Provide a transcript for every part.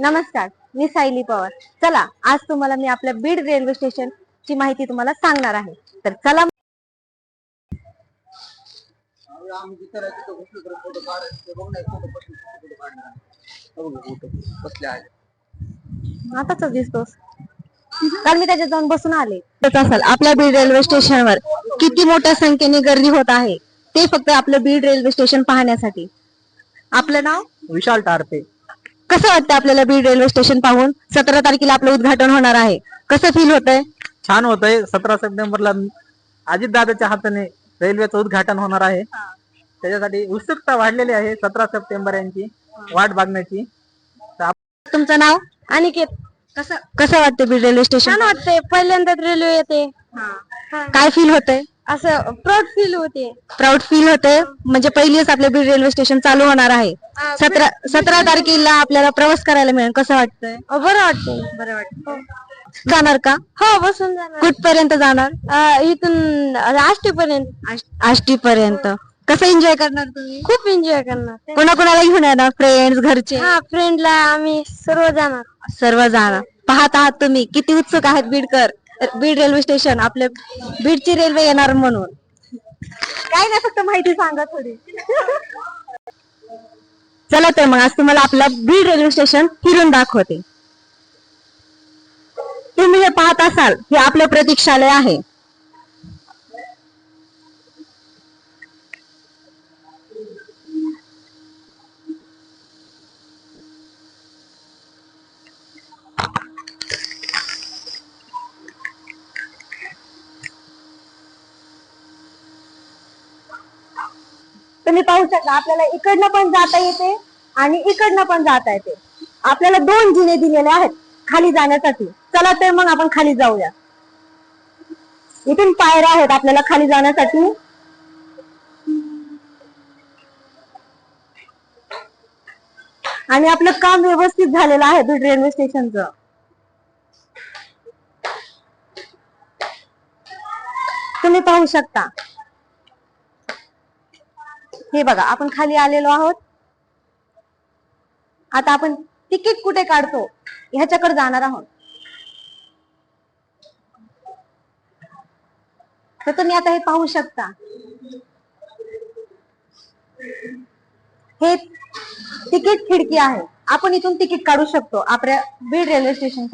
नमस्कार मी सायली पवार. चला आज तुम्हाला मी आपल्या बीड रेल्वे स्टेशन ची माहिती तुम्हाला सांगणार आहे. तर चला आताच दिसतोस काल मी त्याच्यात जाऊन बसून आले. असाल आपल्या बीड रेल्वे स्टेशनवर किती मोठ्या संख्येने गर्दी होत आहे ते फक्त आपलं बीड रेल्वे स्टेशन पाहण्यासाठी. आपलं नाव? विशाल टारपे कसं वाटतं आपल्याला बीड रेल्वे स्टेशन पाहून? सतरा तारखेला आपलं उद्घाटन होणार आहे. कसं फील होतंय? छान होतंय. सतरा सप्टेंबरला अजित दादाच्या हाताने रेल्वेचं उद्घाटन होणार आहे. त्याच्यासाठी उत्सुकता वाढलेली आहे सतरा सप्टेंबर यांची. वाट बघण्याची. तुमचं नाव? अनिकेत. कसं? कसं वाटतं बीड रेल्वे स्टेशन छान वाटते पहिल्यांदाच रेल्वे येते. काय फील होतंय? असं प्राऊड फील होते. प्राऊड फील होते. म्हणजे पहिलीच आपल्या बीड रेल्वे स्टेशन चालू होणार आहे. सतरा सतरा तारखेला आपल्याला प्रवास करायला मिळेल. कसं वाटतंय? बरं वाटतंय बरं वाटतं जाणार का? हो बसून जाणार. कुठपर्यंत जाणार? इथून आष्टी पर्यंत आष्टी पर्यंत कसं एन्जॉय करणार तुम्ही? खूप एन्जॉय करणार. कोणाकोणाला घेऊन येणार? फ्रेंड्स घरचे? हा फ्रेंडला आम्ही सर्व जाणार. सर्व जाणार. पाहत आहात तुम्ही. किती उत्सुक आहेत बीडकर. बीड रेल्वे स्टेशन आपल्या बीडची रेल्वे येणार म्हणून. काय नाही फक्त माहिती सांगा थोडी. चला तर मग आज तुम्हाला आपला बीड रेल्वे स्टेशन फिरून दाखवते. तुम्ही हे पाहत असाल हे आपलं प्रतीक्षालय आहे. तुम्ही पाहू शकता आपल्याला इकडनं पण जाता येते आणि इकडनं पण जाता येते. आपल्याला दोन जिने दिलेले आहेत खाली जाण्यासाठी. चला तर मग आपण खाली जाऊया. इथून पायऱ्या आहेत आपल्याला खाली जाण्यासाठी. आणि आपलं काम व्यवस्थित झालेलं आहे रेल्वे स्टेशनचं. तुम्ही पाहू शकता. हे बघा आपण खाली आलेलो आहोत. आता आपण तिकीट कुठे काढतो? ह्याच्याकडे जाणार आहोत. तर तुम्ही आता हे पाहू शकता. हे तिकीट खिडकी आहे. आपण इथून तिकीट काढू शकतो आपल्या बीड रेल्वे स्टेशन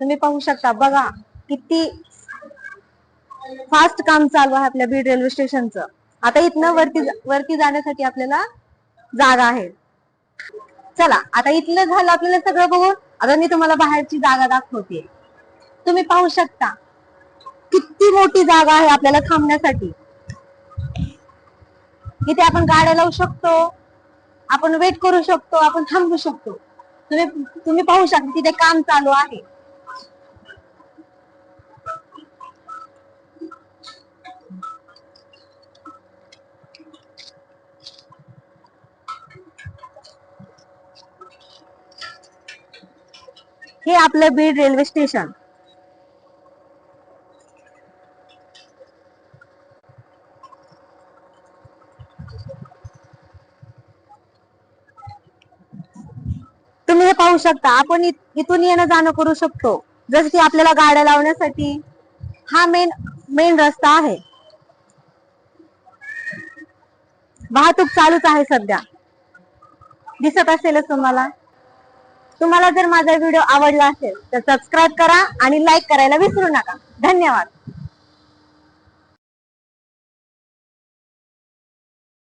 तुम्ही पाहू शकता बघा किती फास्ट काम चालू आहे आपल्या बीड रेल्वे स्टेशनचं आता इथनं वरती वरती जाण्यासाठी आपल्याला जागा आहे. चला आता इथलं झालं आपल्याला सगळं बघून. आता मी तुम्हाला बाहेरची जागा दाखवते. तुम्ही पाहू शकता किती मोठी जागा आहे आपल्याला थांबण्यासाठी. इथे आपण गाड्या लावू शकतो. आपण वेट करू शकतो आपण थांबू शकतो. तुम्ही तुम्ही पाहू शकता तिथे काम चालू आहे. हे आपलं बीड रेल्वे स्टेशन. हे पाहू शकता आपण इथून येणं जाणं करू शकतो. जसं की आपल्याला गाड्या लावण्यासाठी हा मेन मेन रस्ता आहे. वाहतूक चालूच आहे सध्या. दिसत असेलच तुम्हाला? तुम्हाला जर माझा व्हिडिओ आवडला असेल तर सबस्क्राईब करा आणि लाईक करायला विसरू नका. धन्यवाद.